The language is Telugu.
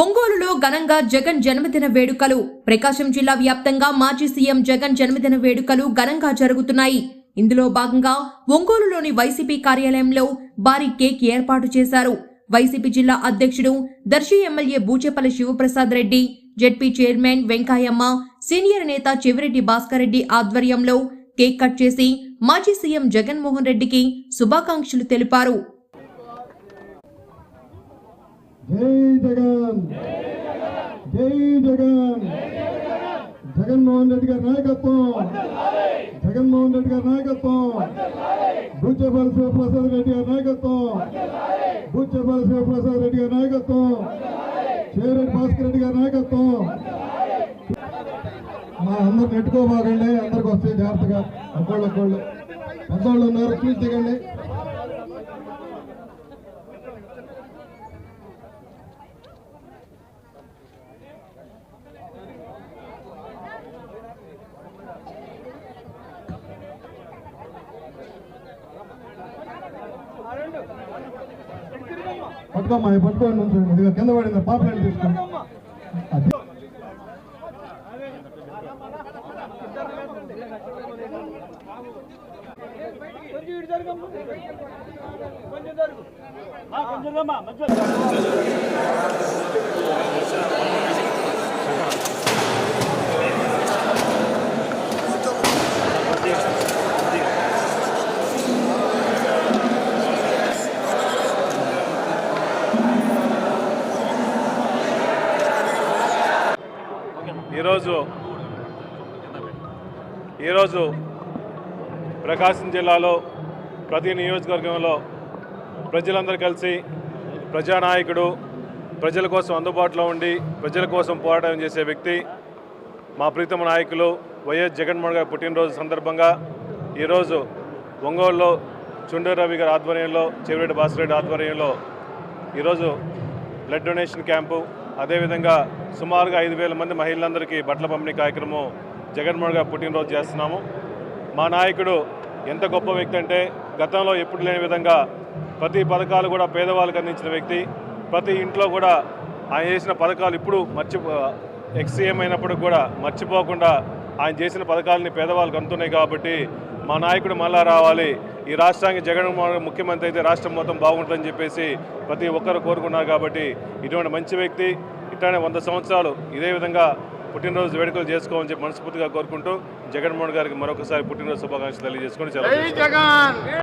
ఒంగోలులో ఘనంగా జగన్ జన్మదిన వేడుకలు. ప్రకాశం జిల్లా వ్యాప్తంగా మాజీ సీఎం జగన్ జన్మదిన వేడుకలు ఘనంగా జరుగుతున్నాయి. ఇందులో భాగంగా ఒంగోలులోని వైసీపీ కార్యాలయంలో భారీ కేక్ ఏర్పాటు చేశారు. వైసీపీ జిల్లా అధ్యక్షుడు Darsi MLA Buchepalli Sivaprasad Reddy ZP chairman Venkayamma senior నేత చెవిరెడ్డి భాస్కర్ రెడ్డి ఆధ్వర్యంలో కేక్ కట్ చేసి మాజీ సీఎం జగన్మోహన్ రెడ్డికి శుభాకాంక్షలు తెలిపారు. జై జగన్! జై జగన్. జగన్మోహన్ రెడ్డి గారి నాయకత్వం. జగన్మోహన్ రెడ్డి గారి నాయకత్వం. బూచేపల్లి శివప్రసాద్ రెడ్డి గారి నాయకత్వం. బూచేపల్లి శివప్రసాద్ రెడ్డి గారి నాయకత్వం. చేరెడ్డి భాస్కర్ రెడ్డి గారి నాయకత్వం. మా అందరు నెట్టుకోబాగండి అందరికి వస్తే జాగ్రత్తగా. ఒక్కళ్ళు ఒక్కళ్ళు పెద్దోళ్ళు ఉన్నారు చూసి దిగండి పట్టుకోమ్మా ఇవి పట్టుకోండి ఉంచండి. ఇదిగో కింద పడింది పాపలెంట్ తీసుకోండి అది. కొంచెం జరుగు. కొంచెం జరుగు. ఈరోజు ఈరోజు ప్రకాశం జిల్లాలో ప్రతి నియోజకవర్గంలో ప్రజలందరూ కలిసి ప్రజానాయకుడు ప్రజల కోసం అందుబాటులో ఉండి ప్రజల కోసం పోరాటం చేసే వ్యక్తి మా ప్రీతమ నాయకులు వైఎస్ జగన్మోహన్ గారి పుట్టినరోజు సందర్భంగా ఈరోజు ఒంగోలులో చుండూరు రవి గారి ఆధ్వర్యంలో చెవిరెడ్డి భాస్కరెడ్డి ఆధ్వర్యంలో ఈరోజు బ్లడ్ డొనేషన్ క్యాంపు అదేవిధంగా సుమారుగా ఐదు వేల మంది మహిళలందరికీ బట్టల పంపిణీ కార్యక్రమం జగన్మోహన్ గారు పుట్టినరోజు చేస్తున్నాము. మా నాయకుడు ఎంత గొప్ప వ్యక్తి అంటే గతంలో ఎప్పుడు లేని విధంగా ప్రతి పథకాలు కూడా పేదవాళ్ళకి అందించిన వ్యక్తి. ప్రతి ఇంట్లో కూడా ఆయన చేసిన పథకాలు ఇప్పుడు మర్చి ఎక్స్సీఎం అయినప్పుడు కూడా మర్చిపోకుండా ఆయన చేసిన పథకాలని పేదవాళ్ళకి అందుతున్నాయి కాబట్టి మా నాయకుడు మళ్ళా రావాలి. ఈ రాష్ట్రానికి జగన్మోహన్ ముఖ్యమంత్రి అయితే రాష్ట్రం మొత్తం బాగుంటుందని చెప్పేసి ప్రతి ఒక్కరు కోరుకున్నారు కాబట్టి ఇటువంటి మంచి వ్యక్తి ఇట్లానే వంద సంవత్సరాలు ఇదే విధంగా పుట్టినరోజు వేడుకలు చేసుకోవని చెప్పి మనస్ఫూర్తిగా కోరుకుంటూ జగన్మోహన్ గారికి మరొకసారి పుట్టినరోజు శుభాకాంక్షలు తెలియజేసుకొని చాలా